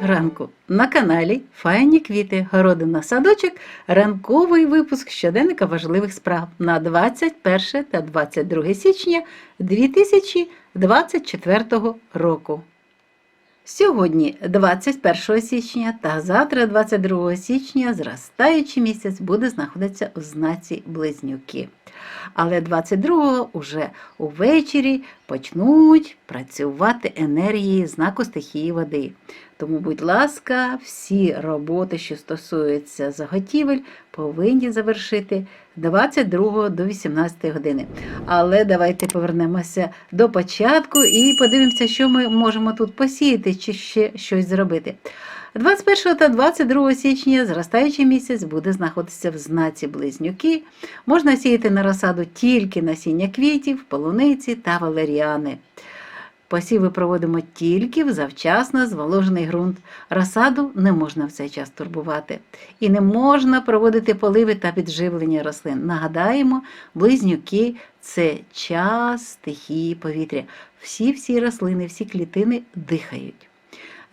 ранку на каналі Файні квіти, городина садочок, ранковий випуск щоденника важливих справ на 21 та 22 січня 2024 року. Сьогодні, 21 січня та завтра, 22 січня, зростаючий місяць буде знаходитися у знаці Близнюки. Але 22-го уже увечері почнуть працювати енергії знаку стихії води. Тому, будь ласка, всі роботи, що стосуються заготівель, повинні завершити 22 до 18 години. Але давайте повернемося до початку і подивимося, що ми можемо тут посіяти чи ще щось зробити. 21 та 22 січня зростаючий місяць буде знаходитися в знаці близнюки. Можна сіяти на розсаду тільки насіння квітів, полуниці та валеріани. Посіви проводимо тільки в завчасно зволожений ґрунт. Розсаду не можна в цей час турбувати. І не можна проводити поливи та підживлення рослин. Нагадаємо, близнюки це час стихії повітря. Всі-всі рослини, всі клітини дихають.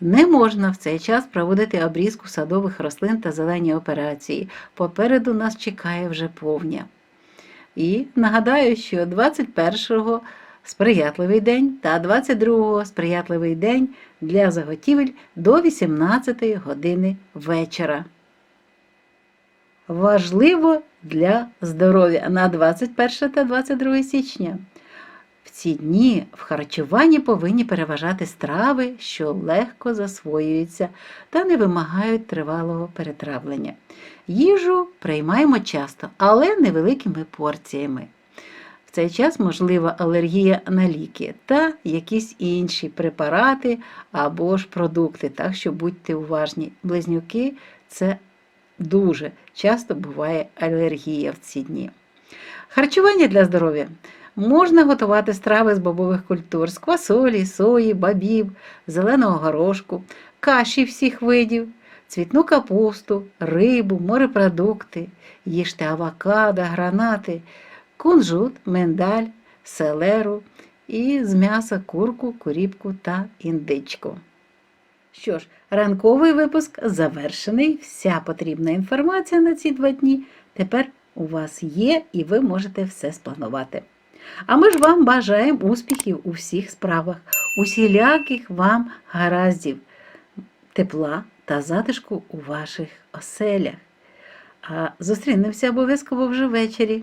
Не можна в цей час проводити обрізку садових рослин та зелені операції. Попереду нас чекає вже повня. І нагадаю, що 21-го сприятливий день та 22-го сприятливий день для заготівель до 18-ї години вечора. Важливо для здоров'я на 21 та 22 січня. В ці дні в харчуванні повинні переважати страви, що легко засвоюються та не вимагають тривалого перетравлення. Їжу приймаємо часто, але невеликими порціями. В цей час можлива алергія на ліки та якісь інші препарати або ж продукти, так що будьте уважні. Близнюки це дуже часто буває алергія в ці дні. Харчування для здоров'я. Можна готувати страви з бобових культур, з квасолі, сої, бабів, зеленого горошку, каші всіх видів, цвітну капусту, рибу, морепродукти, їжте авокадо, гранати, кунжут, миндаль, селеру і з м'яса курку, куріпку та індичку. Що ж, ранковий випуск завершений. Вся потрібна інформація на ці два дні тепер у вас є, і ви можете все спланувати. А ми ж вам бажаємо успіхів у всіх справах, усіляких вам гараздів, тепла та затишку у ваших оселях. А зустрінемося обов'язково вже ввечері.